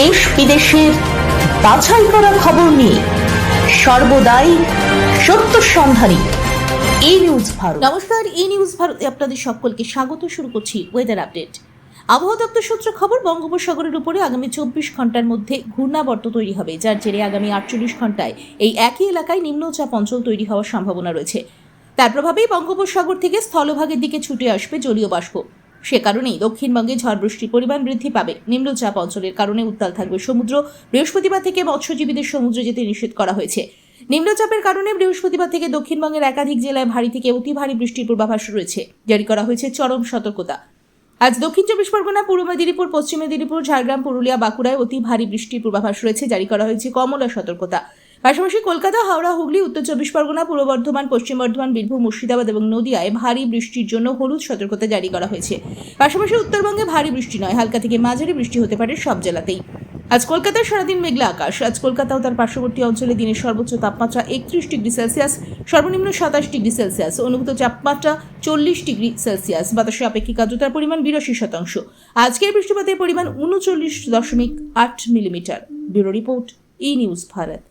দেশ বিদেশের বাছাই করা খবর নিয়ে সর্বদাই সত্য সন্ধানী এই নিউজ ভারত। নমস্কার এই নিউজ ভারতে আপনাদের সকলকে স্বাগত। শুরু করছি ওয়েদার আপডেট আবহাওয়া দপ্তর সূত্র খবর, বঙ্গোপসাগরের উপরে আগামী চব্বিশ ঘণ্টার মধ্যে ঘূর্ণাবর্ত তৈরি হবে, যার জেরে আগামী আটচল্লিশ ঘন্টায় এই একই এলাকায় নিম্নচাপ অঞ্চল তৈরি হওয়ার সম্ভাবনা রয়েছে। তার প্রভাবেই বঙ্গোপসাগর থেকে স্থলভাগের দিকে ছুটে আসবে জলীয় বাষ্প। সে কারণেই দক্ষিণবঙ্গে ঝড় বৃষ্টির পরিমাণ বৃদ্ধি পাবে। নিম্নচাপ অঞ্চলের কারণে উত্তাল থাকবে সমুদ্র। বৃহস্পতিবার থেকে মৎস্যজীবীদের সমুদ্রে যেতে নিষেধ করা হয়েছে। নিম্নচাপের কারণে বৃহস্পতিবার থেকে দক্ষিণবঙ্গের একাধিক জেলায় ভারী থেকে অতি ভারী বৃষ্টির পূর্বাভাস রয়েছে। জারি করা হয়েছে চরম সতর্কতা। আজ দক্ষিণ চব্বিশ পরগনা, পূর্ব মেদিনীপুর, পশ্চিম মেদিনীপুর, ঝাড়গ্রাম, পুরুলিয়া, বাঁকুড়ায় অতি ভারী বৃষ্টির পূর্বাভাস রয়েছে। জারি করা হয়েছে কমলা সতর্কতা। পাশাপাশি কলকাতা, হাওড়া, হুগলি, উত্তর চব্বিশ পরগনা, পূর্ব বর্ধমান, পশ্চিম বর্ধমান, বীরভূম, মুর্শিদাবাদ এবং নদিয়ায় ভারী বৃষ্টির জন্য হলুদ সতর্কতা জারি করা হয়েছে। পাশাপাশি উত্তরবঙ্গে ভারী বৃষ্টি নয়, হালকা থেকে মাঝারি বৃষ্টি হতে পারে সব জেলাতেই। আজ কলকাতায় সারাদিন মেঘলা আকাশ, আজ কলকাতা ও তার পার্শ্ববর্তী অঞ্চলে দিনের সর্বোচ্চ তাপমাত্রা একত্রিশ ডিগ্রি সেলসিয়াস, সর্বনিম্ন সাতাশ ডিগ্রি সেলসিয়াস, অনুভূত তাপমাত্রা চল্লিশ ডিগ্রি সেলসিয়াস, বাতাসে আপেক্ষিক আর্দ্রতার পরিমাণ বিরাশি শতাংশ। আজকের বৃষ্টিপাতের পরিমাণ উনচল্লিশ দশমিক আট millimetre. Bureau report E news Bharat.